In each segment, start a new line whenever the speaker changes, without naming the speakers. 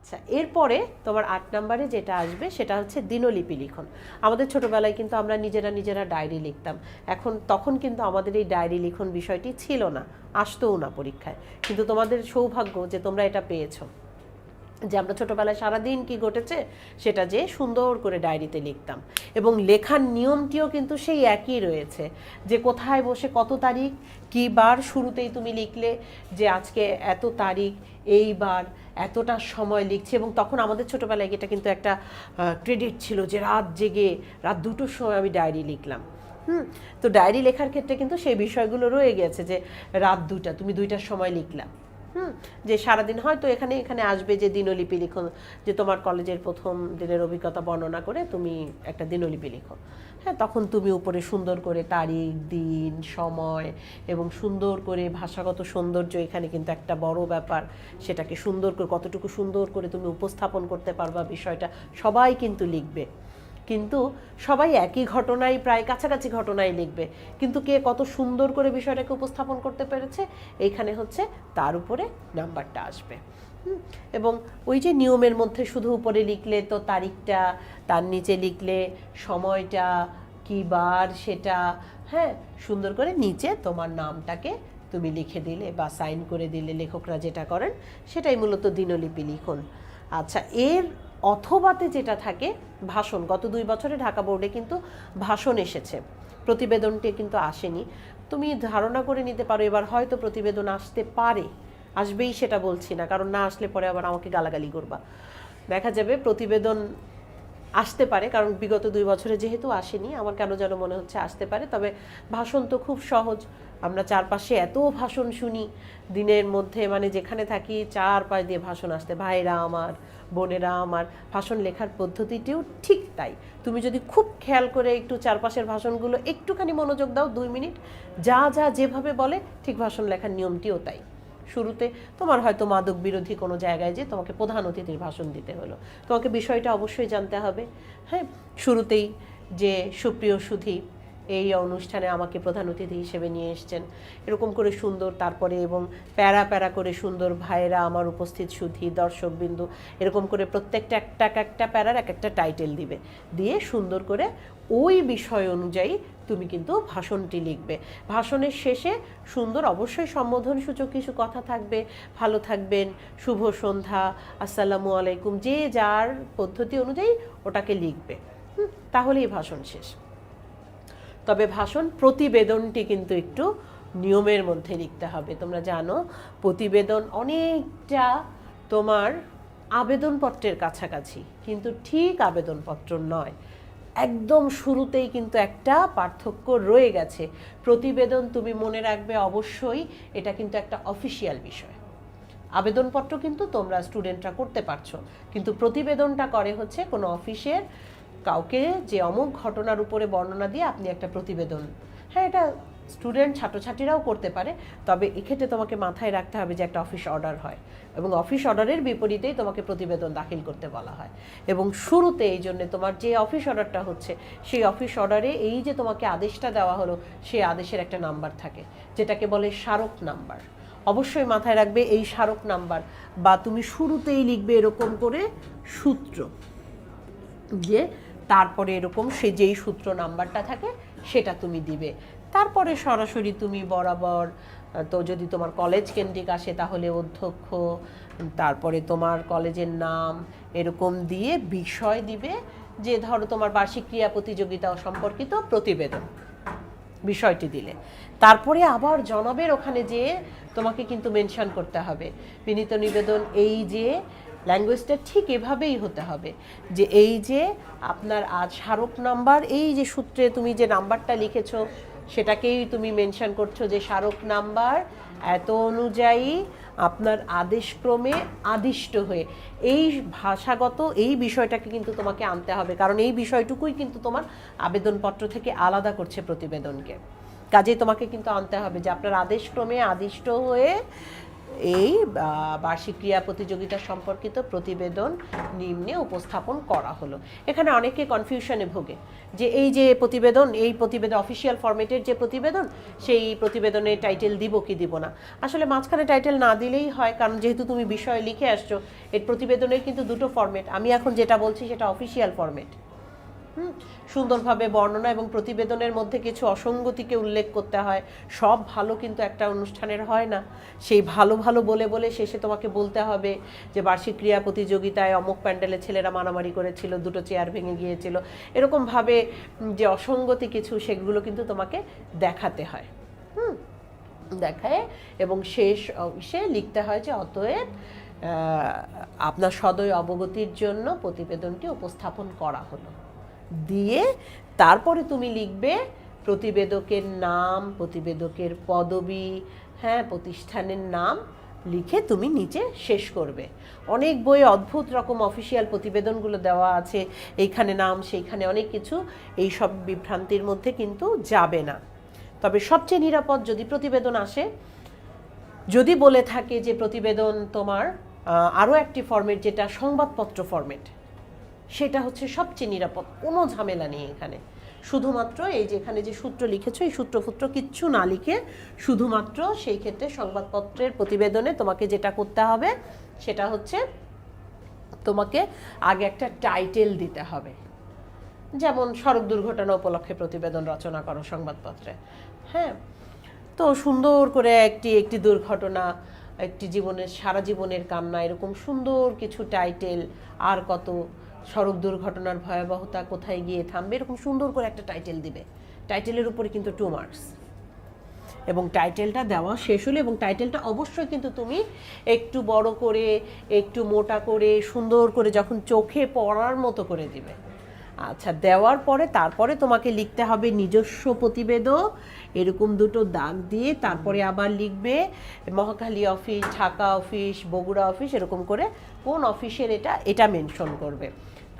আচ্ছা এরপরে তোমার আট নম্বরে যেটা আসবে সেটা হচ্ছে দিনলিপি লিখন। আমাদের ছোটবেলায় কিন্তু আমরা নিজেরা নিজেরা ডায়েরি লিখতাম। এখন তখন কিন্তু আমাদের এই ডায়েরি লিখন বিষয়টি ছিল না, আসতোও না পরীক্ষায়। কিন্তু তোমাদের সৌভাগ্য যে তোমরা এটা পেয়েছ। যে আমরা ছোটোবেলায় সারাদিন কি ঘটেছে সেটা যে সুন্দর করে ডায়েরিতে লিখতাম। এবং লেখার নিয়মটিও কিন্তু সেই একই রয়েছে যে কোথায় বসে কত তারিখ, কী বার শুরুতেই তুমি লিখলে যে আজকে এত তারিখ এইবার এতটা সময় লিখছি। এবং তখন আমাদের ছোটোবেলায় এটা কিন্তু একটা ক্রেডিট ছিল যে রাত জেগে, রাত দুটোর সময় আমি ডায়েরি লিখলাম। হুম? তো ডায়েরি লেখার ক্ষেত্রে কিন্তু সেই বিষয়গুলো রয়ে গেছে যে রাত দুটা, তুমি দুইটার সময় লিখলাম হুম, যে সারাদিন হয়তো এখানে এখানে আসবে যে দিনলিপি লিখো, যে তোমার কলেজের প্রথম দিনের অভিজ্ঞতা বর্ণনা করে তুমি একটা দিনলিপি লিখো। হ্যাঁ তখন তুমি উপরে সুন্দর করে তারিখ, দিন, সময় এবং সুন্দর করে ভাষাগত সৌন্দর্য এখানে কিন্তু একটা বড় ব্যাপার। সেটাকে সুন্দর করে, কতটুকু সুন্দর করে তুমি উপস্থাপন করতে পারবা বিষয়টা সবাই কিন্তু লিখবে। কিন্তু সবাই একই ঘটনাই, প্রায় কাছাকাছি ঘটনাই লিখবে। কিন্তু কে কত সুন্দর করে বিষয়টাকে উপস্থাপন করতে পেরেছে, এইখানে হচ্ছে তার উপরে নাম্বারটা আসবে। এবং ওই যে নিয়মের মধ্যে শুধু উপরে লিখলে তো তারিখটা, তার নিচে লিখলে সময়টা, কি বার সেটা হ্যাঁ সুন্দর করে নিচে তোমার নামটাকে তুমি লিখে দিলে বা সাইন করে দিলে লেখকরা যেটা করেন, সেটাই মূলত দিনলিপি লিখন। আচ্ছা এর অথবাতে যেটা থাকে, ভাষণ। গত দুই বছরে ঢাকা বোর্ডে কিন্তু ভাষণ এসেছে। প্রতিবেদনটি কিন্তু আসেনি। তুমি ধারণা করে নিতে পারো, এবার হয়তো প্রতিবেদন আসতে পারে। আসবেই সেটা বলছি না, কারণ না আসলে পরে আবার আমাকে গালাগালি করবা। দেখা যাবে প্রতিবেদন আসতে পারে, কারণ বিগত দুই বছরে যেহেতু আসেনি, আমার কেন যেন মনে হচ্ছে আসতে পারে। তবে ভাষণ তো খুব সহজ। আমরা চারপাশে এত ভাষণ শুনি, দিনের মধ্যে মানে যেখানে থাকি চার পাশ দিয়ে ভাষণ আসতে, ভাইরা আমার, বোনেরা আমার, ভাষণ লেখার পদ্ধতিটিও ঠিক তাই। তুমি যদি খুব খেয়াল করে একটু চারপাশের ভাষণগুলো একটুখানি মনোযোগ দাও, দুই মিনিট, যা যা যেভাবে বলে, ঠিক ভাষণ লেখার নিয়মটিও তাই। শুরুতে তোমার হয়তো মাদক বিরোধী কোনো জায়গায় যে তোমাকে প্রধান অতিথির ভাষণ দিতে হলো। তোমাকে বিষয়টা অবশ্যই জানতে হবে। হ্যাঁ শুরুতেই যে সুপ্রিয় সুধী এই অনুষ্ঠানে আমাকে প্রধান অতিথি হিসেবে নিয়ে এসছেন। এরকম করে সুন্দর তারপরে এবং প্যারা প্যারা করে সুন্দর ভাইয়েরা আমার উপস্থিত সুধী, দর্শকবিন্দু, এরকম করে প্রত্যেকটা একটা এক একটা প্যারার এক একটা টাইটেল দিবে। দিয়ে সুন্দর করে ওই বিষয় অনুযায়ী তুমি কিন্তু ভাষণটি লিখবে। ভাষণের শেষে সুন্দর অবশ্যই সম্বোধন সূচক কিছু কথা থাকবে। ভালো থাকবেন, শুভ সন্ধ্যা, আসসালামু আলাইকুম, যে যার পদ্ধতি অনুযায়ী ওটাকে লিখবে। তাহলেই ভাষণ শেষ। তবে ভাষণ প্রতিবেদনটি কিন্তু একটু নিয়মের মধ্যে লিখতে হবে। তোমরা জানো, প্রতিবেদন অনেকটা তোমার আবেদনপত্রের কাছাকাছি, কিন্তু ঠিক আবেদনপত্র নয়। একদম শুরুতেই কিন্তু একটা পার্থক্য রয়ে গেছে। প্রতিবেদন তুমি মনে রাখবে অবশ্যই এটা কিন্তু একটা অফিসিয়াল বিষয়। আবেদনপত্র কিন্তু তোমরা স্টুডেন্টরা করতে পারছ, কিন্তু প্রতিবেদনটা করে হচ্ছে কোনো অফিসের কাউকে যে অমুক ঘটনার উপরে বর্ণনা দিয়ে আপনি একটা প্রতিবেদন। হ্যাঁ এটা স্টুডেন্ট, ছাত্রছাত্রীরাও করতে পারে, তবে এক্ষেত্রে তোমাকে মাথায় রাখতে হবে যে একটা অফিস অর্ডার হয় এবং অফিস অর্ডারের বিপরীতেই তোমাকে প্রতিবেদন দাখিল করতে বলা হয়। এবং শুরুতে এই জন্য তোমার যে অফিস অর্ডারটা হচ্ছে, সেই অফিস অর্ডারে এই যে তোমাকে আদেশটা দেওয়া হলো, সেই আদেশের একটা নাম্বার থাকে, যেটাকে বলে স্মারক নাম্বার। অবশ্যই মাথায় রাখবে এই স্মারক নাম্বার, বা তুমি শুরুতেই লিখবে এরকম করে সূত্র যে তারপরে এরকম সে যেই সূত্র নাম্বারটা থাকে, সেটা তুমি দিবে। তারপরে সরাসরি তুমি বরাবর, তো যদি তোমার কলেজ কেন্দ্রিক আসে তাহলে অধ্যক্ষ, তারপরে তোমার কলেজের নাম, এরকম দিয়ে বিষয় দিবে যে ধরো তোমার বার্ষিক ক্রিয়া প্রতিযোগিতা সম্পর্কিত প্রতিবেদন বিষয়টি দিলে। তারপরে আবার জনবের ওখানে যেয়ে তোমাকে কিন্তু মেনশন করতে হবে। বিনীত নিবেদন এই যে ল্যাঙ্গুয়েজটা ঠিক এভাবেই হতে হবে। যে এই যে আপনার আজ স্মারক নাম্বার, এই যে সূত্রে তুমি যে নাম্বারটা লিখেছ, সেটাকেই তুমি মেনশন করছ যে স্মারক নাম্বার এত অনুযায়ী আপনার আদেশক্রমে আদিষ্ট হয়ে। এই ভাষাগত এই বিষয়টাকে কিন্তু তোমাকে আনতে হবে, কারণ এই বিষয়টুকুই কিন্তু তোমার আবেদনপত্র থেকে আলাদা করছে প্রতিবেদনকে। কাজেই তোমাকে কিন্তু আনতে হবে যে আপনার আদেশক্রমে আদিষ্ট হয়ে এই বার্ষিক ক্রিয়া প্রতিযোগিতা সম্পর্কিত প্রতিবেদন নিম্নে উপস্থাপন করা হলো। এখানে অনেকে কনফিউশনে ভোগে যে এই যে প্রতিবেদন এই প্রতিবেদন অফিসিয়াল ফরম্যাটের যে প্রতিবেদন সেই প্রতিবেদনে টাইটেল দিব কি দিব না? আসলে মাঝখানে টাইটেল না দিলেই হয় কারণ যেহেতু তুমি বিষয় লিখে আসছো এর প্রতিবেদনের কিন্তু দুটো ফরম্যাট আমি এখন যেটা বলছি সেটা অফিসিয়াল ফরম্যাট হুম, সুন্দরভাবে বর্ণনা এবং প্রতিবেদনের মধ্যে কিছু অসঙ্গতিকে উল্লেখ করতে হয়। সব ভালো কিন্তু একটা অনুষ্ঠানের হয় না। সেই ভালো ভালো বলে বলে শেষে তোমাকে বলতে হবে যে বার্ষিক ক্রিয়া প্রতিযোগিতায় অমুক প্যান্ডেলে ছেলেরা মারামারি করেছিল, দুটো চেয়ার ভেঙে গিয়েছিল। এরকমভাবে যে অসঙ্গতি কিছু, সেগুলো কিন্তু তোমাকে দেখাতে হয়। হুম, দেখায় এবং শেষ অংশে লিখতে হয় যে, অতএব আপনার সদয় অবগতির জন্য প্রতিবেদনটি উপস্থাপন করা হলো। দিয়ে তারপরে তুমি লিখবে প্রতিবেদকের নাম, প্রতিবেদকের পদবি হ্যাঁ প্রতিষ্ঠানের নাম লিখে তুমি নিচে শেষ করবে। অনেক বই অদ্ভুত রকম অফিসিয়াল প্রতিবেদনগুলো দেওয়া আছে, এইখানে নাম, সেইখানে অনেক কিছু এই সব বিভ্রান্তির মধ্যে কিন্তু যাবে না। তবে সবচেয়ে নিরাপদ যদি প্রতিবেদন আসে, যদি বলে থাকে যে প্রতিবেদন তোমার আরও একটি ফর্মেট যেটা সংবাদপত্র ফরম্যাট সেটা হচ্ছে সবচেয়ে নিরাপদ, কোনো ঝামেলা নেই এখানে। শুধুমাত্র এই যে এখানে যে সূত্র লিখেছো, এই সূত্রফূত্র কিচ্ছু না লিখে শুধুমাত্র সেই ক্ষেত্রে সংবাদপত্রের প্রতিবেদনে তোমাকে যেটা করতে হবে, সেটা হচ্ছে তোমাকে আগে একটা টাইটেল দিতে হবে। যেমন সড়ক দুর্ঘটনা উপলক্ষে প্রতিবেদন রচনা করো সংবাদপত্রে। হ্যাঁ? তো সুন্দর করে একটি একটি দুর্ঘটনা, একটি জীবনের, সারা জীবনের কান্না, এরকম সুন্দর কিছু টাইটেল আর কত সড়ক দুর্ঘটনার ভয়াবহতা কোথায় গিয়ে থামবে, এরকম সুন্দর করে একটা টাইটেল দিবে। টাইটেলের উপরে কিন্তু টু মার্কস এবং টাইটেলটা দেওয়া শেষ হলে এবং টাইটেলটা অবশ্যই কিন্তু তুমি একটু বড় করে, একটু মোটা করে, সুন্দর করে যখন চোখে পড়ার মতো করে দিবে। আচ্ছা দেওয়ার পরে তারপরে তোমাকে লিখতে হবে নিজস্ব প্রতিবেদক। এরকম দুটো দাগ দিয়ে তারপরে আবার লিখবে, Mohakhali office Dhaka office Bogura office এরকম করে কোন অফিসের এটা এটা মেনশন করবে।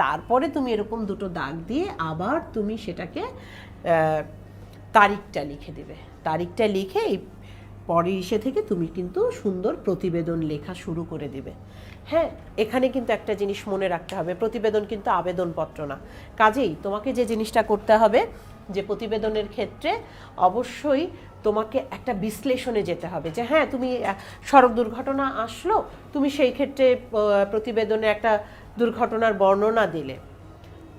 তারপরে তুমি এরকম দুটো দাগ দিয়ে আবার তুমি সেটাকে তারিখটা লিখে দেবে। তারিখটা লিখে এই পরের ইসে থেকে তুমি কিন্তু সুন্দর প্রতিবেদন লেখা শুরু করে দিবে। হ্যাঁ এখানে কিন্তু একটা জিনিস মনে রাখতে হবে, প্রতিবেদন কিন্তু আবেদনপত্র না। কাজেই তোমাকে যে জিনিসটা করতে হবে, যে প্রতিবেদনের ক্ষেত্রে অবশ্যই তোমাকে একটা বিশ্লেষণে যেতে হবে, যে হ্যাঁ তুমি সড়ক দুর্ঘটনা আসলো, তুমি সেই ক্ষেত্রে প্রতিবেদনে একটা দুর্ঘটনার বর্ণনা দিলে।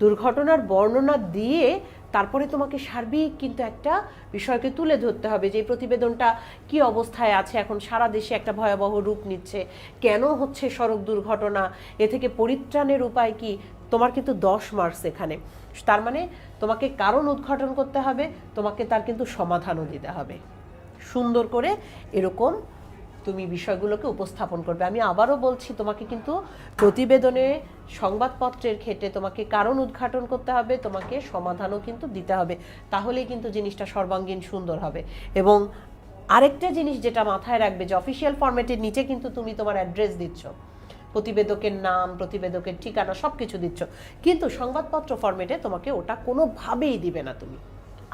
দুর্ঘটনার বর্ণনা দিয়ে তারপরে তোমাকে সার্বিক কিন্তু একটা বিষয়কে তুলে ধরতে হবে যে প্রতিবেদনটা কি অবস্থায় আছে, এখন সারা দেশে একটা ভয়াবহ রূপ নিচ্ছে। কেন হচ্ছে সড়ক দুর্ঘটনা? এ থেকে পরিত্রাণের উপায় কি? তোমার কিন্তু দশ মার্কস এখানে। তার মানে তোমাকে কারণ উদ্ঘাটন করতে হবে, তোমাকে তার কিন্তু সমাধানও দিতে হবে। সুন্দর করে এরকম তুমি বিষয়গুলোকে উপস্থাপন করবে। আমি আবারও বলছি, তোমাকে কিন্তু প্রতিবেদনে সংবাদপত্রের ক্ষেত্রে তোমাকে কারণ উদ্ঘাটন করতে হবে, তোমাকে সমাধানও কিন্তু দিতে হবে। তাহলেই কিন্তু জিনিসটা সর্বাঙ্গীন সুন্দর হবে। এবং আরেকটা জিনিস যেটা মাথায় রাখবে, যে অফিসিয়াল ফর্মেটের নিচে কিন্তু তুমি তোমার অ্যাড্রেস দিচ্ছ। প্রতিবেদকের নাম, প্রতিবেদকের ঠিকানা সব কিছু দিচ্ছ। কিন্তু সংবাদপত্র ফর্মেটে তোমাকে ওটা কোনোভাবেই দিবে না তুমি।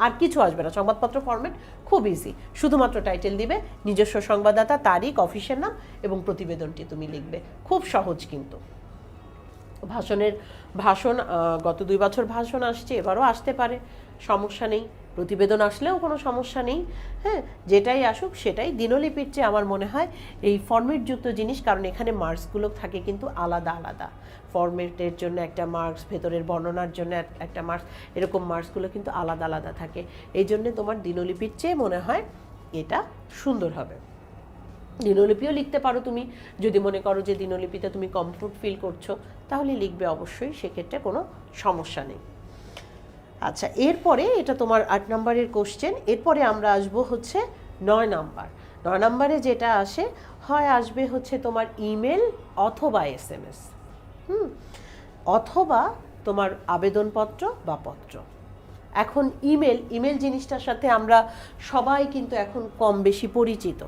আর কিছু আসবে না। সংবাদপত্র ফরম্যাট খুব ইজি শুধুমাত্র টাইটেল দিবে, নিজস্ব সংবাদদাতা, তারিখ অফিসের নাম এবং প্রতিবেদনটি তুমি লিখবে। খুব সহজ কিন্তু। ভাষণের ভাষণ গত দুই বছর ভাষণ আসছে, এবারও আসতে পারে। সমস্যা নেই। প্রতিবেদন আসলেও কোনো সমস্যা নেই। হ্যাঁ যেটাই আসুক, সেটাই। দিনলিপির চেয়ে আমার মনে হয় এই ফরম্যাটযুক্ত জিনিস, কারণ এখানে মার্কসগুলো থাকে কিন্তু আলাদা আলাদা। ফরম্যাটের জন্য একটা মার্কস ভেতরের বর্ণনার জন্য এক- একটা মার্কস এরকম মার্কসগুলো কিন্তু আলাদা আলাদা থাকে। এই জন্যে তোমার দিনলিপির চেয়ে মনে হয় এটা সুন্দর হবে। দিনলিপিও লিখতে পারো তুমি। যদি মনে করো যে দিনলিপিতে তুমি কমফোর্ট ফিল করছ, তাহলে লিখবে অবশ্যই, সেক্ষেত্রে কোনো সমস্যা নেই। আচ্ছা এরপরে এটা তোমার আট নম্বরের কোশ্চেন এরপরে আমরা আসব হচ্ছে নয় নাম্বার। নয় নম্বরে যেটা আসে, হয় আসবে হচ্ছে তোমার ইমেল অথবা এস এম এস হুম, অথবা তোমার আবেদনপত্র বা পত্র। এখন ইমেল ইমেল জিনিসটার সাথে আমরা সবাই কিন্তু এখন কম বেশি পরিচিত।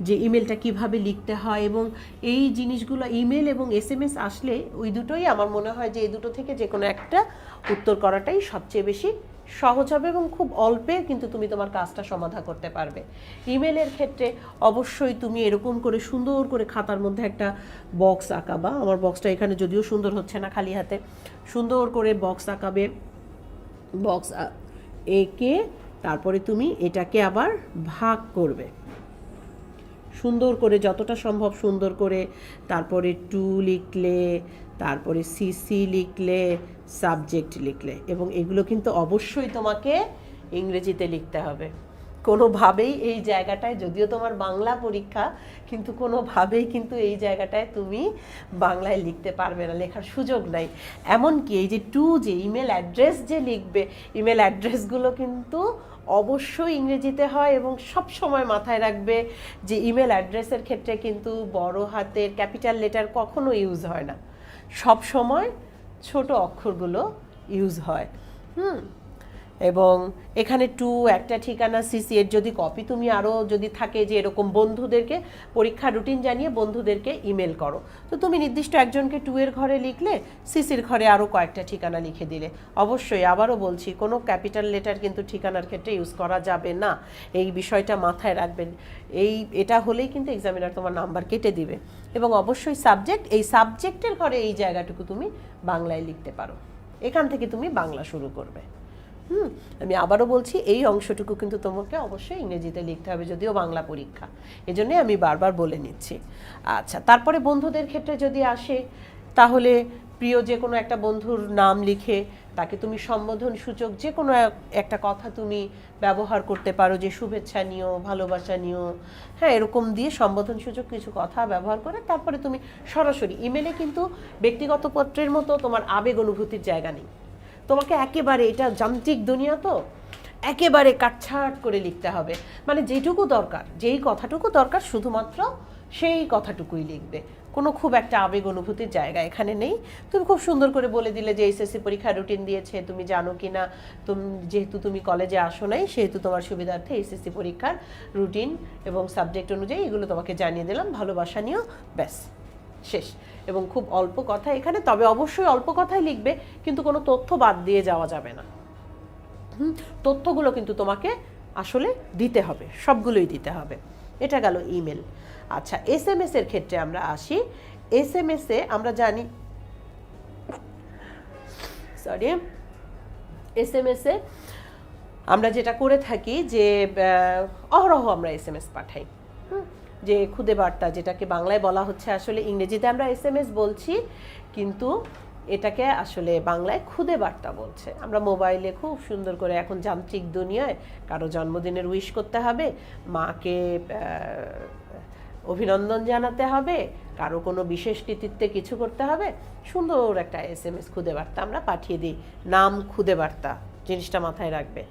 যে ইমেলটা কীভাবে লিখতে হয় এবং এই জিনিসগুলো, ইমেল এবং এস এম এস আসলে ওই দুটোই আমার মনে হয় যে এই দুটো থেকে যে কোনো একটা উত্তর করাটাই সবচেয়ে বেশি সহজ হবে এবং খুব অল্পে কিন্তু তুমি তোমার কাজটা সমাধা করতে পারবে। ইমেলের ক্ষেত্রে অবশ্যই তুমি এরকম করে সুন্দর করে খাতার মধ্যে একটা বক্স আঁকাবা। আমার বক্সটা এখানে যদিও সুন্দর হচ্ছে না খালি হাতে। সুন্দর করে বক্স আঁকাবে। বক্স এঁকে তারপরে তুমি এটাকে আবার ভাগ করবে। সুন্দর করে যতটা সম্ভব সুন্দর করে তারপরে টু লিখলে, তারপরে সিসি লিখলে সাবজেক্ট লিখলে এবং এগুলো কিন্তু অবশ্যই তোমাকে ইংরেজিতে লিখতে হবে। কোনোভাবেই এই জায়গাটায়, যদিও তোমার বাংলা পরীক্ষা, কিন্তু কোনোভাবেই কিন্তু এই জায়গাটায় তুমি বাংলায় লিখতে পারবে না, লেখার সুযোগ নাই। এমনকি এই যে টু যে ইমেল অ্যাড্রেস যে লিখবে, ইমেল অ্যাড্রেসগুলো কিন্তু অবশ্যই ইংরেজিতে হয় এবং সব সময় মাথায় রাখবে যে ইমেল অ্যাড্রেসের ক্ষেত্রে কিন্তু বড় হাতের ক্যাপিটাল লেটার কখনো ইউজ হয় না। সব সময় ছোট অক্ষরগুলো ইউজ হয়। হুম? এবং এখানে টু একটা ঠিকানা সিসি এর যদি কপি তুমি আরও যদি থাকে যে এরকম বন্ধুদেরকে পরীক্ষা রুটিন জানিয়ে বন্ধুদেরকে ইমেল করো। তো তুমি নির্দিষ্ট একজনকে টু এর ঘরে লিখলে সিসির ঘরে আরও কয়েকটা ঠিকানা লিখে দিলে। অবশ্যই আবারও বলছি, কোনো ক্যাপিটাল লেটার কিন্তু ঠিকানার ক্ষেত্রে ইউজ করা যাবে না। এই বিষয়টা মাথায় রাখবেন। এই, এটা হলেই কিন্তু এক্সামিনার তোমার নাম্বার কেটে দিবে। এবং অবশ্যই সাবজেক্ট এই সাবজেক্টের ঘরে এই জায়গাটুকু তুমি বাংলায় লিখতে পারো। এখান থেকে তুমি বাংলা শুরু করবে। হুম, আমি আবারও বলছি, এই অংশটুকু কিন্তু তোমাকে অবশ্যই ইংরেজিতে লিখতে হবে যদিও বাংলা পরীক্ষা। এজন্যই আমি বারবার বলে নিচ্ছি। আচ্ছা তারপরে বন্ধুদের ক্ষেত্রে যদি আসে, তাহলে প্রিয় যে কোনো একটা বন্ধুর নাম লিখে, তাকে তুমি সম্বোধন সূচক যে কোনো এক- একটা কথা তুমি ব্যবহার করতে পারো যে শুভেচ্ছা নিও, ভালোবাসা নিও হ্যাঁ এরকম দিয়ে সম্বোধন সূচক কিছু কথা ব্যবহার করে, তারপরে তুমি সরাসরি ইমেলে কিন্তু ব্যক্তিগত পত্রের মতো তোমার আবেগ অনুভূতির জায়গা নেই। তোমাকে একেবারে, এটা যান্ত্রিক দুনিয়া তো, একেবারে কাটছাট করে লিখতে হবে। মানে যেটুকু দরকার, যেই কথাটুকু দরকার, শুধুমাত্র সেই কথাটুকুই লিখবে। কোনো খুব একটা আবেগ অনুভূতির জায়গা এখানে নেই। তুমি খুব সুন্দর করে বলে দিলে যে এসএসসি পরীক্ষার রুটিন দিয়েছে, তুমি জানো কি না তুমি, যেহেতু তুমি কলেজে আসো নাই, সেহেতু তোমার সুবিধার্থে এসএসসি পরীক্ষার রুটিন এবং সাবজেক্ট অনুযায়ী এগুলো তোমাকে জানিয়ে দিলাম। ভালোবাসা নিয়েও ব্যাস, শেষ। এবং খুব অল্প কথা এখানে তবে অবশ্যই অল্প কথাই লিখবে কিন্তু কোনো তথ্য বাদ দিয়ে যাওয়া যাবে না। তথ্যগুলো কিন্তু তোমাকে আসলে দিতে হবে সবগুলোই দিতে হবে। এটা গেল ইমেল। আচ্ছা এস এম এর ক্ষেত্রে আমরা আসি। এস এম এস আমরা জানি সরি এস এম এস আমরা যেটা করে থাকি যে অহরহ আমরা এস এম এস পাঠাই। হুম, যে খুদে বার্তা যেটাকে বাংলায় বলা হচ্ছে আসলে ইংরেজিতে আমরা এস এম এস বলছি, কিন্তু এটাকে আসলে বাংলায় খুদে বার্তা বলছে। আমরা মোবাইলে খুব সুন্দর করে এখন যান্ত্রিক দুনিয়ায় কারও জন্মদিনের উইশ করতে হবে, মাকে অভিনন্দন জানাতে হবে, কারও কোনো বিশেষ কৃতিত্বে কিছু করতে হবে, সুন্দর একটা এস এম এস খুদে বার্তা আমরা পাঠিয়ে দিই। নাম খুদে বার্তা জিনিসটা মাথায় রাখবে।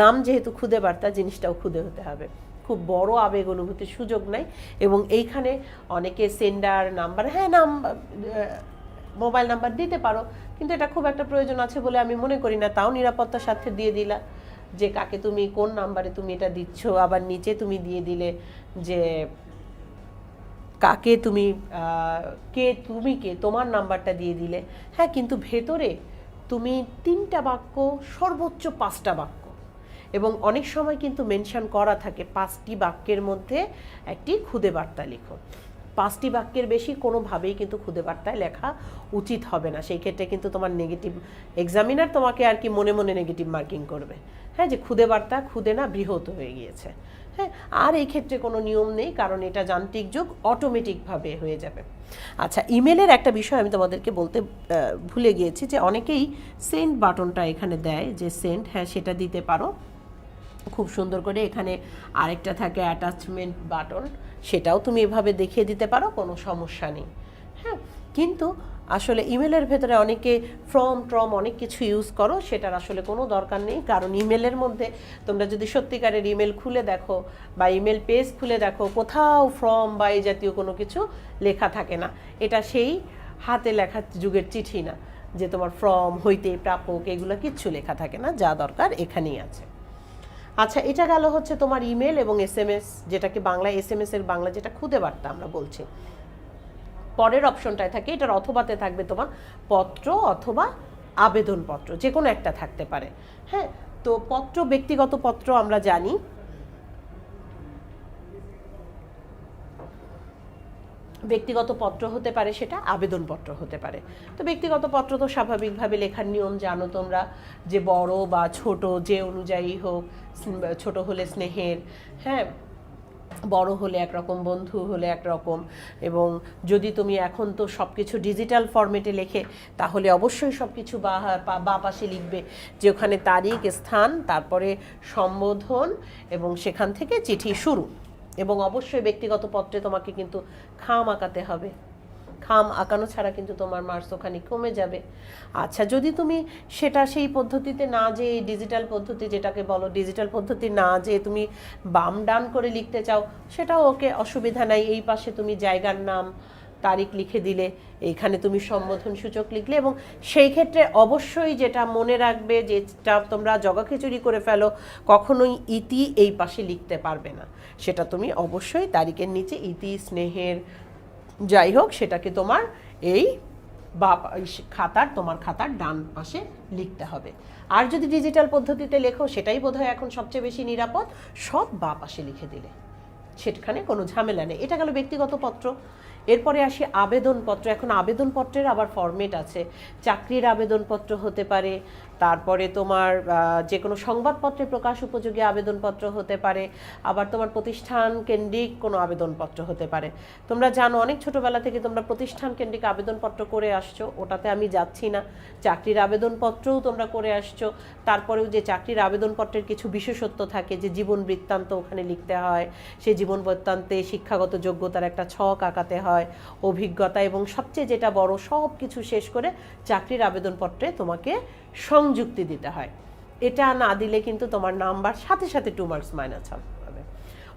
নাম যেহেতু খুদে বার্তা জিনিসটাও খুদে হতে হবে। খুব বড় আবেগ অনুভূতির সুযোগ নাই এবং এইখানে অনেকে সেন্ডার নাম্বার হ্যাঁ নাম মোবাইল নাম্বার দিতে পারো, কিন্তু এটা খুব একটা প্রয়োজন আছে বলে আমি মনে করি না। তাও নিরাপত্তার সাথে দিয়ে দিলা যে কাকে তুমি, কোন নাম্বারে তুমি এটা দিচ্ছ, আবার নিচে তুমি দিয়ে দিলে যে কাকে তুমি কে তুমি কে, তোমার নাম্বারটা দিয়ে দিলে। হ্যাঁ কিন্তু ভেতরে তুমি তিনটা বাক্য, সর্বোচ্চ পাঁচটা বাক্য এবং অনেক সময় কিন্তু মেনশন করা থাকে পাঁচটি বাক্যের মধ্যে একটি খুদে বার্তা লিখো। পাঁচটি বাক্যের বেশি কোনোভাবেই কিন্তু খুদে বার্তায় লেখা উচিত হবে না। সেই ক্ষেত্রে কিন্তু তোমার নেগেটিভ এক্সামিনার তোমাকে আর কি মনে মনে নেগেটিভ মার্কিং করবে। হ্যাঁ যে খুদে বার্তা খুদে না, বৃহৎ হয়ে গিয়েছে। হ্যাঁ আর এই ক্ষেত্রে কোনো নিয়ম নেই, কারণ এটা যান্ত্রিক যুগ অটোমেটিকভাবে হয়ে যাবে। আচ্ছা ইমেলের একটা বিষয় আমি তোমাদেরকে বলতে ভুলে গিয়েছি যে অনেকেই সেন্ড বাটনটা এখানে দেয়, যে সেন্ড হ্যাঁ সেটা দিতে পারো। খুব সুন্দর করে এখানে আরেকটা থাকে অ্যাটাচমেন্ট বাটন সেটাও তুমি এভাবে দেখিয়ে দিতে পারো, কোনো সমস্যা নেই। হ্যাঁ কিন্তু আসলে ইমেলের ভেতরে অনেকে ফর্ম ট্রম অনেক কিছু ইউজ করো, সেটার আসলে কোনো দরকার নেই। কারণ ইমেলের মধ্যে তোমরা যদি সত্যিকারের ইমেল খুলে দেখো বা ইমেল পেজ খুলে দেখো, কোথাও ফর্ম বা এই জাতীয় কোনো কিছু লেখা থাকে না। এটা সেই হাতে লেখা যুগের চিঠি না, যে তোমার ফর্ম হইতে প্রাপক, এগুলো কিচ্ছু লেখা থাকে না, যা দরকার এখানেই আছে। আচ্ছা এটা গেল হচ্ছে তোমার ইমেল এবং এস এম এস যেটাকে বাংলা এস এম এস এর বাংলা যেটা খুদে বার্তা আমরা বলছি। পরের অপশনটায় থাকে, এটার অথবাতে থাকবে তোমার পত্র অথবা আবেদনপত্র যে কোনো একটা থাকতে পারে। হ্যাঁ তো পত্র, ব্যক্তিগত পত্র আমরা জানি ব্যক্তিগত পত্র হতে পারে, সেটা আবেদনপত্র হতে পারে। তো ব্যক্তিগত পত্র তো স্বাভাবিকভাবে লেখার নিয়ম জানো তোমরা, যে বড় বা ছোট যে অনুযায়ী হোক ছোট হলে স্নেহের হ্যাঁ? বড় হলে একরকম, বন্ধু হলে একরকম, এবং যদি তুমি এখন তো সব কিছু ডিজিটাল ফরম্যাটে লেখে, তাহলে অবশ্যই সব কিছু বা পাশে লিখবে, যে ওখানে তারিখ, স্থান, তারপরে সম্বোধন, এবং সেখান থেকে চিঠি শুরু। এবং অবশ্যই ব্যক্তিগত পত্রে তোমাকে কিন্তু খাম আঁকাতে হবে। খাম আঁকানো ছাড়া কিন্তু তোমার মার্কস ওখানে কমে যাবে। আচ্ছা যদি তুমি সেটা সেই পদ্ধতিতে না যে ডিজিটাল পদ্ধতি যেটাকে বলো ডিজিটাল পদ্ধতি না যে তুমি বাম ডান করে লিখতে চাও, সেটাও ওকে অসুবিধা নাই। এই পাশে তুমি জায়গার নাম তারিখ লিখে দিলে, এইখানে তুমি সম্বোধন সূচক লিখলে এবং সেই ক্ষেত্রে অবশ্যই যেটা মনে রাখবে যেটা তোমরা জগাখিচুড়ি করে ফেলো, কখনোই ইতি এই পাশে লিখতে পারবে না। সেটা তুমি অবশ্যই তারিখের নিচে ইতি, স্নেহের যাই হোক, সেটাকে তোমার এই বা খাতার, তোমার খাতার ডান পাশে লিখতে হবে। আর যদি ডিজিটাল পদ্ধতিতে লেখো, সেটাই বোধহয় এখন সবচেয়ে বেশি নিরাপদ। সব বা পাশে লিখে দিলে। সেখানে কোনো ঝামেলা নেই। এটা গেল ব্যক্তিগত পত্র। এরপরে আসি আবেদনপত্র। এখন আবেদনপত্রের আবার ফরম্যাট আছে। চাকরির আবেদনপত্র হতে পারে, তারপরে তোমার যে কোনো সংবাদপত্রে প্রকাশ উপযোগী আবেদনপত্র হতে পারে, আবার তোমার প্রতিষ্ঠান কেন্দ্রিক কোনো আবেদনপত্র হতে পারে। তোমরা জানো, অনেক ছোটোবেলা থেকে তোমরা প্রতিষ্ঠান কেন্দ্রিক আবেদনপত্র করে আসছো। ওটাতে আমি যাচ্ছি না। চাকরির আবেদনপত্রও তোমরা করে আসছো। তারপরেও যে চাকরির আবেদনপত্রের কিছু বিশেষত্ব থাকে, যে জীবন বৃত্তান্ত ওখানে লিখতে হয়, সেই জীবন বৃত্তান্তে শিক্ষাগত যোগ্যতার একটা ছক আঁকাতে হয়, অভিজ্ঞতা এবং সবচেয়ে যেটা বড় সব কিছু শেষ করে চাকরির আবেদনপত্রে তোমাকে সংযুক্তি দিতে হয়। এটা না দিলে কিন্তু তোমার নাম্বার সাথে সাথে টু মার্কস মাইনাস হবে।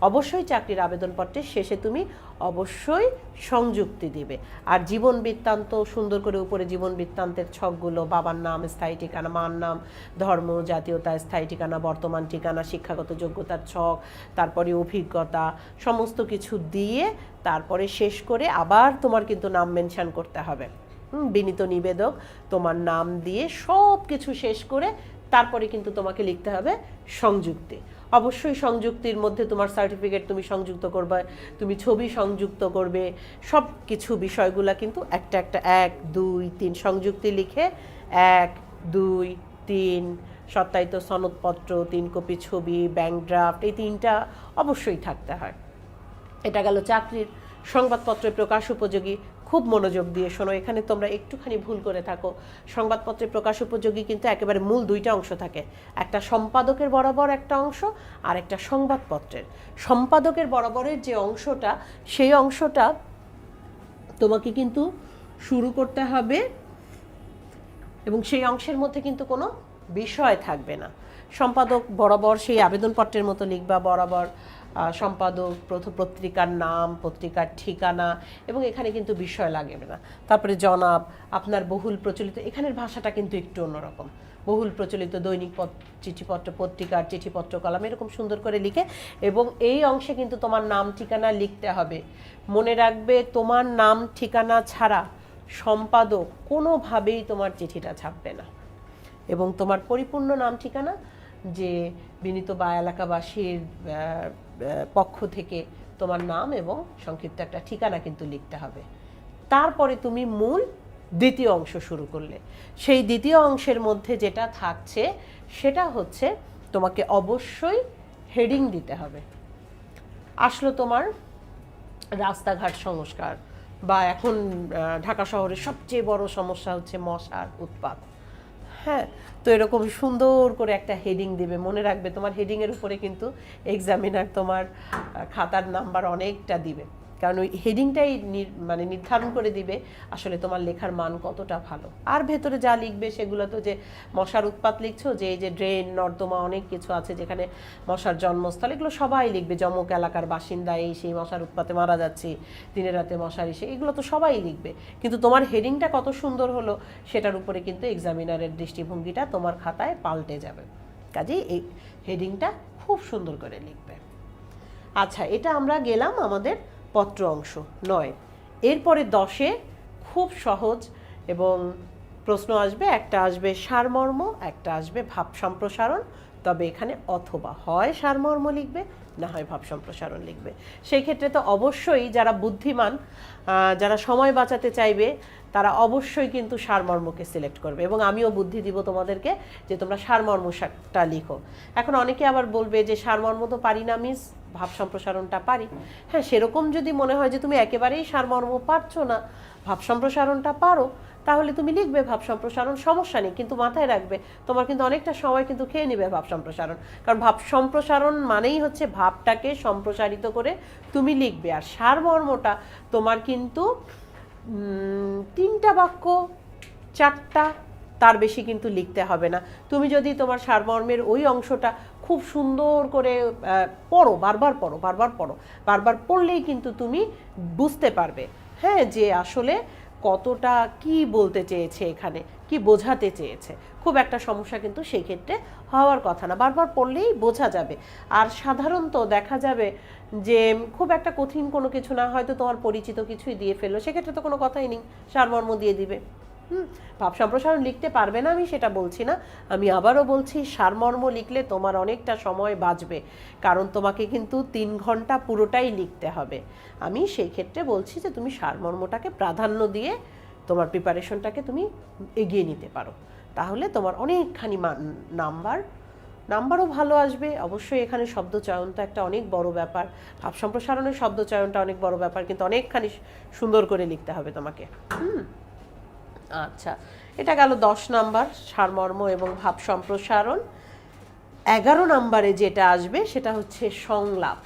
অবশ্যই চাকরির আবেদনপত্রের শেষে তুমি অবশ্যই সংযুক্তি দিবে। আর জীবন বৃত্তান্ত, সুন্দর করে উপরে জীবন বৃত্তান্তের ছকগুলো, বাবার নাম, স্থায়ী ঠিকানা, মার নাম, ধর্ম, জাতীয়তা, স্থায়ী ঠিকানা, বর্তমান ঠিকানা, শিক্ষাগত যোগ্যতার ছক, তারপরে অভিজ্ঞতা, সমস্ত কিছু দিয়ে তারপরে শেষ করে আবার তোমার কিন্তু নাম মেনশন করতে হবে। বিনীত নিবেদক, তোমার নাম দিয়ে সব কিছু শেষ করে তারপরে কিন্তু তোমাকে লিখতে হবে সংযুক্তি। অবশ্যই সংযুক্তির মধ্যে তোমার সার্টিফিকেট তুমি সংযুক্ত করবে, তুমি ছবি সংযুক্ত করবে সব কিছু বিষয়গুলো কিন্তু একটা একটা, এক, দুই, তিন সংযুক্তি লিখে, এক, দুই, তিন, সত্যায়িত সনদপত্র, তিন কপি ছবি ব্যাংক ড্রাফট এই তিনটা অবশ্যই থাকতে হয়। এটা গেল চাকরির সংবাদপত্রে প্রকাশ উপযোগী খুব মনোযোগ দিয়ে শোনো, এখানে তোমরা একটুখানি ভুল করে থাকো। সংবাদপত্রে প্রকাশ উপযোগী কিন্তু একেবারে মূল দুইটা অংশ থাকে। একটা সম্পাদকের বরাবর একটা অংশ, আর একটা সংবাদপত্রের। সম্পাদকের বরাবরের যে অংশটা, সেই অংশটা তোমাকে কিন্তু শুরু করতে হবে, এবং সেই অংশের মধ্যে কিন্তু কোনো বিষয় থাকবে না। সম্পাদক বরাবর সেই আবেদনপত্রের মতো লিখবা বরাবর। সম্পাদক পত্রিকার নাম, পত্রিকার ঠিকানা, এবং এখানে কিন্তু বিষয় লাগবে না। তারপরে জনাব, আপনার বহুল প্রচলিত, এখানের ভাষাটা কিন্তু একটু অন্যরকম। বহুল প্রচলিত দৈনিক পত- চিঠিপত্র, পত্রিকার চিঠিপত্র কলাম, এরকম সুন্দর করে লিখে, এবং এই অংশে কিন্তু তোমার নাম, ঠিকানা লিখতে হবে। মনে রাখবে, তোমার নাম, ঠিকানা ছাড়া সম্পাদক কোনোভাবেই তোমার চিঠিটা ছাপবে না। এবং তোমার পরিপূর্ণ নাম, ঠিকানা, যে বিনীত বা এলাকাবাসীর পক্ষ থেকে তোমার নাম এবং সংক্ষিপ্ত একটা ঠিকানা কিন্তু লিখতে হবে। তারপরে তুমি মূল দ্বিতীয় অংশ শুরু করলে। সেই দ্বিতীয় অংশের মধ্যে যেটা থাকছে, সেটা হচ্ছে তোমাকে অবশ্যই হেডিং দিতে হবে। আসলো তোমার রাস্তাঘাট সংস্কার বা এখন ঢাকা শহরের সবচেয়ে বড় সমস্যা হচ্ছে মশার উৎপাত। হ্যাঁ তো এরকম সুন্দর করে একটা হেডিং দেবে। মনে রাখবে তোমার হেডিংয়ের উপরে কিন্তু এক্সামিনার তোমার খাতার নাম্বার অনেকটা দিবে। কারণ ওই হেডিংটাই মানে নির্ধারণ করে দিবে আসলে তোমার লেখার মান কতটা ভালো। আর ভেতরে যা লিখবে সেগুলো তো যে মশার উৎপাত লিখছো, যে এই যে ড্রেন নর্দমা অনেক কিছু আছে যেখানে মশার জন্মস্থল, এগুলো সবাই লিখবে। জমক এলাকার বাসিন্দা এই সেই মশার উৎপাতে মারা যাচ্ছে, দিনে রাতে মশার এসে, এগুলো তো সবাই লিখবে। কিন্তু তোমার হেডিংটা কত সুন্দর হলো, সেটার উপরে কিন্তু এক্সামিনারের দৃষ্টিভঙ্গিটা তোমার খাতায় পাল্টে যাবে। কাজেই এই হেডিংটা খুব সুন্দর করে লিখবে। আচ্ছা এটা আমরা গেলাম আমাদের পত্র অংশ নয়। এরপরে দশে খুব সহজ এবং প্রশ্ন আসবে, একটা আসবে সারমর্ম, একটা আসবে ভাব সম্প্রসারণ। তবে এখানে অথবা হয় সারমর্ম লিখবে, না হয় ভাব সম্প্রসারণ লিখবে। সেই ক্ষেত্রে তো অবশ্যই যারা বুদ্ধিমান যারা সময় বাঁচাতে চাইবে, তারা অবশ্যই কিন্তু সারমর্মকে সিলেক্ট করবে। এবং আমিও বুদ্ধি দিব তোমাদেরকে যে তোমরা সারমর্মটা লিখো। এখন অনেকে আবার বলবে যে সারমর্ম তো পারি না মিস ভাব সম্প্রসারণটা পারি। হ্যাঁ সেরকম যদি মনে হয় যে তুমি একেবারেই সারমর্ম পারছ না, ভাব সম্প্রসারণটা পারো, তাহলে তুমি লিখবে ভাব সম্প্রসারণ, সমস্যা নেই, কিন্তু মাথায় রাখবে, তোমার কিন্তু অনেকটা সময় কিন্তু খেয়ে নেবে ভাব সম্প্রসারণ। কারণ ভাব সম্প্রসারণ মানেই হচ্ছে ভাবটাকে সম্প্রসারিত করে তুমি লিখবে, আর সারমর্মটা তোমার কিন্তু তিনটা বাক্য, চারটা, তার বেশি কিন্তু লিখতে হবে না। তুমি যদি তোমার সারমর্মের ওই অংশটা খুব সুন্দর করে পড়ো, বারবার পড়ো বারবার পড়ো। বারবার পড়লেই কিন্তু তুমি বুঝতে পারবে হ্যাঁ যে আসলে কতটা কি বলতে চেয়েছে এখানে, কি বোঝাতে চেয়েছে। খুব একটা সমস্যা কিন্তু সেই ক্ষেত্রে হওয়ার কথা না। বারবার পড়লেই বোঝা যাবে। আর সাধারণত দেখা যাবে যে খুব একটা কঠিন কোনো কিছু না, হয়তো তোমার পরিচিত কিছুই দিয়ে ফেলল, সেক্ষেত্রে তো কোনো কথাই নেই। সারমর্ম দিয়ে দিবে। হুম ভাব সম্প্রসারণ লিখতে পারবে না, আমি সেটা বলছি না। আমি আবারও বলছি, সারমর্ম লিখলে তোমার অনেকটা সময় বাঁচবে, কারণ তোমাকে কিন্তু তিন ঘণ্টা পুরোটাই লিখতে হবে। আমি সেই ক্ষেত্রে বলছি যে, তুমি সারমর্মটাকে প্রাধান্য দিয়ে তোমার প্রিপারেশনটাকে তুমি এগিয়ে নিতে পারো। তাহলে তোমার অনেকখানি নাম্বার, নাম্বারও ভালো আসবে। অবশ্যই এখানে শব্দ চয়নটা একটা অনেক বড় ব্যাপার। ভাব সম্প্রসারণের শব্দ চয়নটা অনেক বড় ব্যাপার, কিন্তু অনেকখানি সুন্দর করে লিখতে হবে তোমাকে। হুম। আচ্ছা এটা গেল দশ নাম্বার, সারমর্ম এবং ভাব সম্প্রসারণ। এগারো নাম্বারে যেটা আসবে, সেটা হচ্ছে সংলাপ।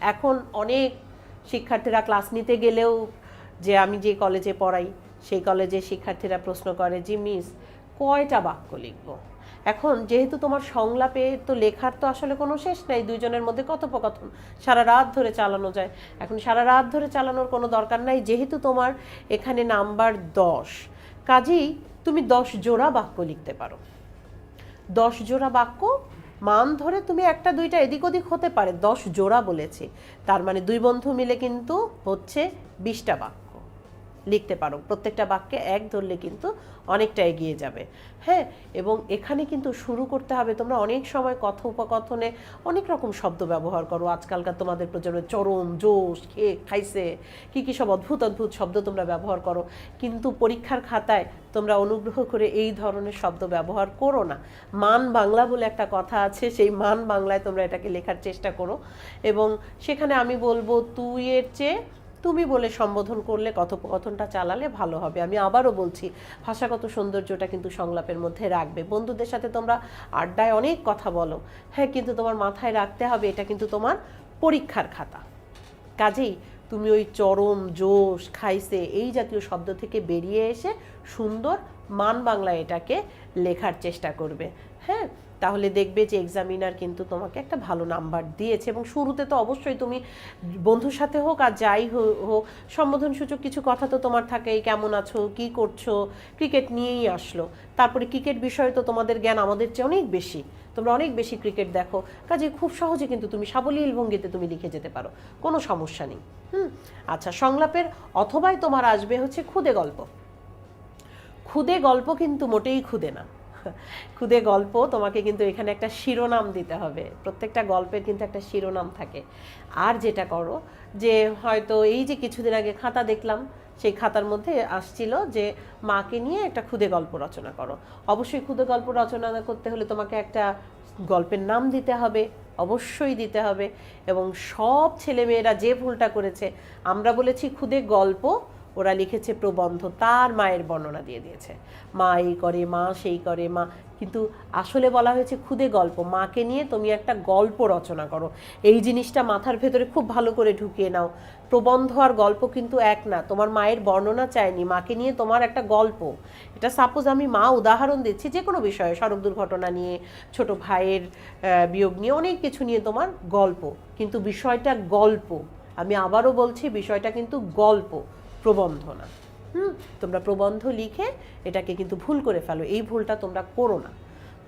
এখন অনেক শিক্ষার্থীরা ক্লাস নিতে গেলেও যে আমি যে কলেজে পড়াই, সেই কলেজে শিক্ষার্থীরা প্রশ্ন করে যে, মিস, কয়টা বাক্য লিখব? এখন যেহেতু তোমার সংলাপে তো লেখার তো আসলে কোনো শেষ নেই, দুইজনের মধ্যে কথোপকথন। সারা রাত ধরে চালানো যায়। এখন সারা রাত ধরে চালানোর কোনো দরকার নাই, যেহেতু তোমার এখানে নাম্বার দশ। কাজেই তুমি দশ জোড়া বাক্য লিখতে পারো। দশ জোড়া বাক্য, মান ধরে তুমি একটা, দুইটা এদিক ওদিক হতে পারে। দশ জোড়া বলেছি। তার মানে দুই বন্ধু মিলে কিন্তু হচ্ছে বিশটা বাক্য। লিখতে পারো। প্রত্যেকটা বাক্যে এক ধরলে কিন্তু অনেকটা এগিয়ে যাবে। হ্যাঁ? এবং এখানে কিন্তু শুরু করতে হবে। তোমরা অনেক সময় কথোপকথনে অনেক রকম শব্দ ব্যবহার করো। আজকালকার তোমাদের প্রজন্মের চরম, জোশ খেয়ে খাইছে, কি কি সব অদ্ভুত অদ্ভুত শব্দ তোমরা ব্যবহার করো। কিন্তু পরীক্ষার খাতায় তোমরা অনুগ্রহ করে এই ধরনের শব্দ ব্যবহার করো না। মান বাংলা বলে একটা কথা আছে, সেই মান বাংলায় তোমরা এটাকে লেখার চেষ্টা করো। এবং সেখানে আমি বলব, তুই এর চেয়ে তুমি বলে সম্বোধন করলে কথোপকথনটা চালালে ভালো হবে। আমি আবারও বলছি, ভাষাগত সৌন্দর্যটা কিন্তু সংলাপের মধ্যে রাখবে। বন্ধুদের সাথে তোমরা আড্ডায় অনেক কথা বলো। হ্যাঁ কিন্তু তোমার মাথায় রাখতে হবে, এটা কিন্তু তোমার পরীক্ষার খাতা। কাজেই তুমি ওই চরম জোশ খাইছে এই জাতীয় শব্দ থেকে বেরিয়ে এসে সুন্দর মান বাংলা এটাকে লেখার চেষ্টা করবে। হ্যাঁ তাহলে দেখবে যে এক্সামিনার কিন্তু তোমাকে একটা ভালো নাম্বার দিয়েছে এবং শুরুতে তো অবশ্যই তুমি বন্ধুর সাথে হোক আর যাই হোক, সম্বোধনসূচক কিছু কথা তো তোমার থাকেই, কেমন আছো, কি করছ ক্রিকেট নিয়েই আসলো। তারপরে ক্রিকেট বিষয়ে তো তোমাদের জ্ঞান আমাদের চেয়ে অনেক বেশি, তোমরা অনেক বেশি ক্রিকেট দেখো, কাজে খুব সহজে কিন্তু তুমি সাবলীল ভঙ্গিতে তুমি লিখে যেতে পারো, কোনো সমস্যা নেই, হুম? আচ্ছা সংলাপের অথবাই তোমার আসবে হচ্ছে খুদে গল্প। খুদে গল্প কিন্তু মোটেই খুদে না। খুদে গল্প, তোমাকে কিন্তু এখানে একটা শিরোনাম দিতে হবে। প্রত্যেকটা গল্পের কিন্তু একটা শিরোনাম থাকে। আর যেটা করো, যে হয়তো এই যে কিছুদিন আগে খাতা দেখলাম, সেই খাতার মধ্যে আসছিল যে মাকে নিয়ে একটা খুদে গল্প রচনা করো। অবশ্যই খুদে গল্প রচনা করতে হলে তোমাকে একটা গল্পের নাম দিতে হবে, অবশ্যই দিতে হবে। এবং সব ছেলেমেয়েরা যে ভুলটা করেছে, আমরা বলেছি খুদে গল্প ওরা লিখেছে, প্রবন্ধ তার মায়ের বর্ণনা দিয়ে দিয়েছে। মা এই করে, মা সেই করে, মা। কিন্তু আসলে বলা হয়েছে খুদে গল্প। মাকে নিয়ে তুমি একটা গল্প রচনা করো। এই জিনিসটা মাথার ভেতরে খুব ভালো করে ঢুকিয়ে নাও। প্রবন্ধ আর গল্প কিন্তু এক না। তোমার মায়ের বর্ণনা চায়নি। মাকে নিয়ে তোমার একটা গল্প। এটা সাপোজ আমি মা উদাহরণ দিচ্ছি যে কোনো বিষয়ে। সড়ক দুর্ঘটনা নিয়ে, ছোট ভাইয়ের বিয়োগ নিয়ে অনেক কিছু নিয়ে তোমার গল্প। কিন্তু বিষয়টা গল্প। আমি আবারও বলছি, বিষয়টা কিন্তু গল্প। প্রবন্ধ না। হুম? তোমরা প্রবন্ধ লিখে এটাকে কিন্তু ভুল করে ফেলো। এই ভুলটা তোমরা করো না।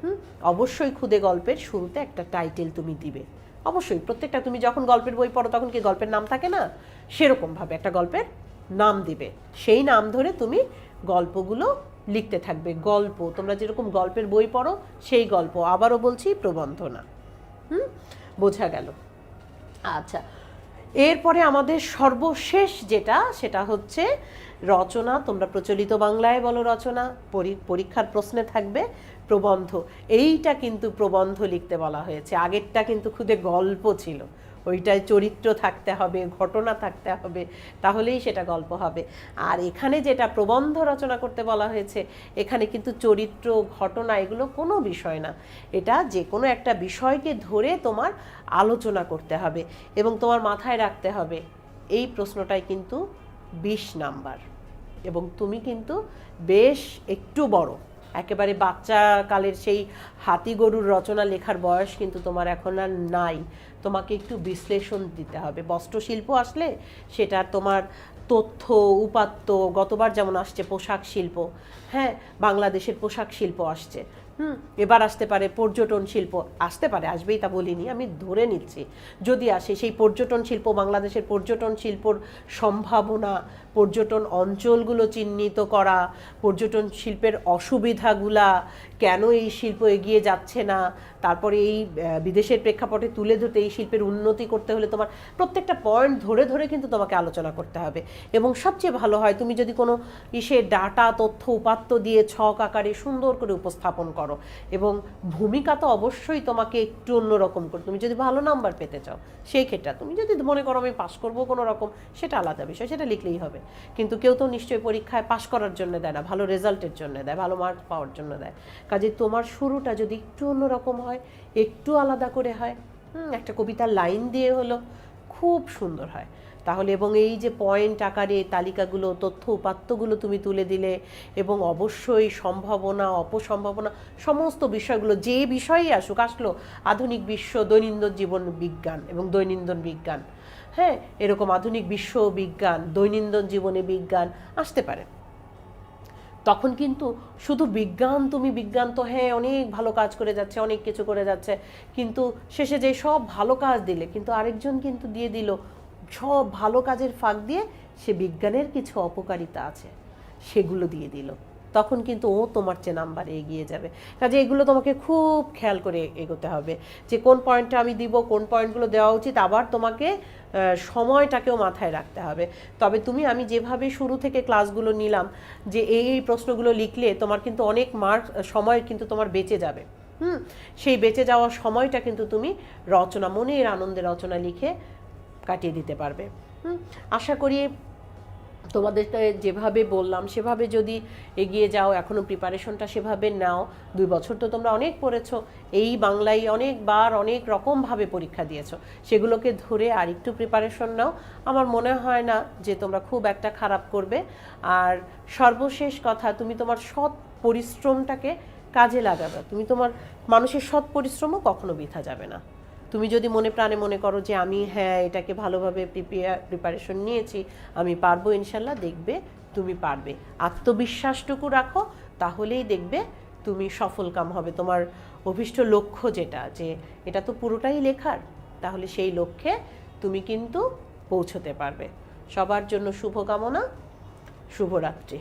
হুম? অবশ্যই খুদে গল্পের শুরুতে একটা টাইটেল তুমি দিবে। অবশ্যই প্রত্যেকটা তুমি যখন গল্পের বই পড়ো তখন কি গল্পের নাম থাকে না? সেরকমভাবে একটা গল্পের নাম দিবে। সেই নাম ধরে তুমি গল্পগুলো লিখতে থাকবে। গল্প, তোমরা যেরকম গল্পের বই পড়ো, সেই গল্প। আবারও বলছি, প্রবন্ধ না। হুম? বোঝা গেল। আচ্ছা। এরপরে আমাদের সর্বশেষ যেটা, সেটা হচ্ছে রচনা। তোমরা প্রচলিত বাংলায় বলো রচনা, পরি- পরীক্ষার প্রশ্নে থাকবে প্রবন্ধ। এইটা কিন্তু প্রবন্ধ লিখতে বলা হয়েছে। আগেরটা কিন্তু খুদে গল্প ছিল। ওইটায় চরিত্র থাকতে হবে, ঘটনা থাকতে হবে, তাহলেই সেটা গল্প হবে। আর এখানে যেটা প্রবন্ধ রচনা করতে বলা হয়েছে, এখানে কিন্তু চরিত্র, ঘটনা এগুলো কোনো বিষয় না। এটা যে কোনো একটা বিষয়কে ধরে তোমার আলোচনা করতে হবে এবং তোমার মাথায় রাখতে হবে, এই প্রশ্নটাই কিন্তু বিশ নাম্বার। এবং তুমি কিন্তু বেশ একটু বড়। একেবারে বাচ্চা কালের সেই হাতি গরুর রচনা লেখার বয়স কিন্তু তোমার এখন আর নাই। তোমাকে একটু বিশ্লেষণ দিতে হবে। বস্ত্রশিল্প আসলে সেটা তোমার তথ্য, উপাত্ত, গতবার যেমন আসছে পোশাক শিল্প হ্যাঁ বাংলাদেশের পোশাক শিল্প আসছে। হুম, এবার আসতে পারে পর্যটন শিল্প। আসতে পারে, আসবেই তা বলিনি, আমি ধরে নিচ্ছি। যদি আসে, সেই পর্যটন শিল্প, বাংলাদেশের পর্যটন শিল্পর সম্ভাবনা, পর্যটন অঞ্চলগুলো চিহ্নিত করা, পর্যটন শিল্পের অসুবিধাগুলা কেন এই শিল্প এগিয়ে যাচ্ছে না? তারপরে এই বিদেশের প্রেক্ষাপটে তুলে ধরতে এই শিল্পের উন্নতি করতে হলে তোমার প্রত্যেকটা পয়েন্ট ধরে ধরে কিন্তু তোমাকে আলোচনা করতে হবে। এবং সবচেয়ে ভালো হয় তুমি যদি কোনো ইসে ডাটা তথ্য, উপাত্ত দিয়ে ছক আকারে সুন্দর করে উপস্থাপন করো। এবং ভূমিকা তো অবশ্যই তোমাকে একটু অন্যরকম করে, তুমি যদি ভালো নাম্বার পেতে চাও, সেই ক্ষেত্রে তুমি যদি মনে করো আমি পাশ করব কোনো রকম, সেটা আলাদা বিষয়, সেটা লিখলেই হবে। কিন্তু কেউ তো নিশ্চয়ই পরীক্ষায় পাশ করার জন্য দেয় না, ভালো রেজাল্টের জন্য দেয়, ভালো মার্ক পাওয়ার জন্য দেয়। কাজে তোমার শুরুটা যদি একটু অন্যরকম হয়, একটু আলাদা করে হয় একটা কবিতার লাইন দিয়ে হলো, খুব সুন্দর হয়। তাহলে এবং এই যে পয়েন্ট আকারে তালিকাগুলো, তথ্য উপাত্তগুলো তুমি তুলে দিলে এবং অবশ্যই সম্ভাবনা, অপসম্ভাবনা, সমস্ত বিষয়গুলো যে বিষয়েই আসুক, আসলো, আধুনিক বিশ্ব দৈনন্দিন জীবন বিজ্ঞান এবং দৈনন্দিন বিজ্ঞান হ্যাঁ এরকম আধুনিক বিশ্ব বিজ্ঞান, দৈনন্দিন জীবনে বিজ্ঞান আসতে পারে। তখন কিন্তু শুধু বিজ্ঞান, তুমি বিজ্ঞান তো হ্যাঁ অনেক ভালো কাজ করে যাচ্ছে, অনেক কিছু করে যাচ্ছে। কিন্তু শেষে যে সব ভালো কাজ দিলে, কিন্তু আরেকজন কিন্তু দিয়ে দিল, সব ভালো কাজের ফাঁক দিয়ে সে বিজ্ঞানের কিছু অপকারিতা আছে, সেগুলো দিয়ে দিল। তখন কিন্তু ও তোমার চেয়ে নাম্বারে এগিয়ে যাবে। কাজে এগুলো তোমাকে খুব খেয়াল করে এগোতে হবে যে কোন পয়েন্টটা আমি দিব, কোন পয়েন্টগুলো দেওয়া উচিত, আবার তোমাকে সময়টাকেও মাথায় রাখতে হবে। তবে তুমি, আমি যেভাবে শুরু থেকে ক্লাসগুলো নিলাম, যে এই এই প্রশ্নগুলো লিখলে তোমার কিন্তু অনেক মার্ক সময় কিন্তু তোমার বেঁচে যাবে। হুম? সেই বেঁচে যাওয়ার সময়টা কিন্তু তুমি রচনা, মনের আনন্দে রচনা লিখে কাটিয়ে দিতে পারবে। হুম? আশা করি তোমাদেরকে যেভাবে বললাম, সেভাবে যদি এগিয়ে যাও এখনও প্রিপারেশনটা সেভাবে নাও। দুই বছর তো তোমরা অনেক পড়েছো, এই বাংলায় অনেকবার অনেক রকমভাবে পরীক্ষা দিয়েছ। সেগুলোকে ধরে আর একটু প্রিপারেশন নাও। আমার মনে হয় না যে তোমরা খুব একটা খারাপ করবে। আর সর্বশেষ কথা, তুমি তোমার সৎ পরিশ্রমটাকে কাজে লাগাবে। তুমি তোমার মানুষের সৎ পরিশ্রমও কখনো বৃথা যাবে না। তুমি যদি মনে প্রাণে মনে করো যে আমি হ্যাঁ এটাকে ভালোভাবে প্রিপেয়ার প্রিপারেশন নিয়েছি, আমি পারব, ইনশাল্লাহ দেখবে তুমি পারবে। আত্মবিশ্বাসটুকু রাখো, তাহলেই দেখবে তুমি সফল কাম হবে। তোমার অভিষ্ট লক্ষ্য যেটা, যে এটা তো পুরোটাই লেখার, তাহলে সেই লক্ষ্যে তুমি কিন্তু পৌঁছতে পারবে। সবার জন্য শুভকামনা, শুভরাত্রি।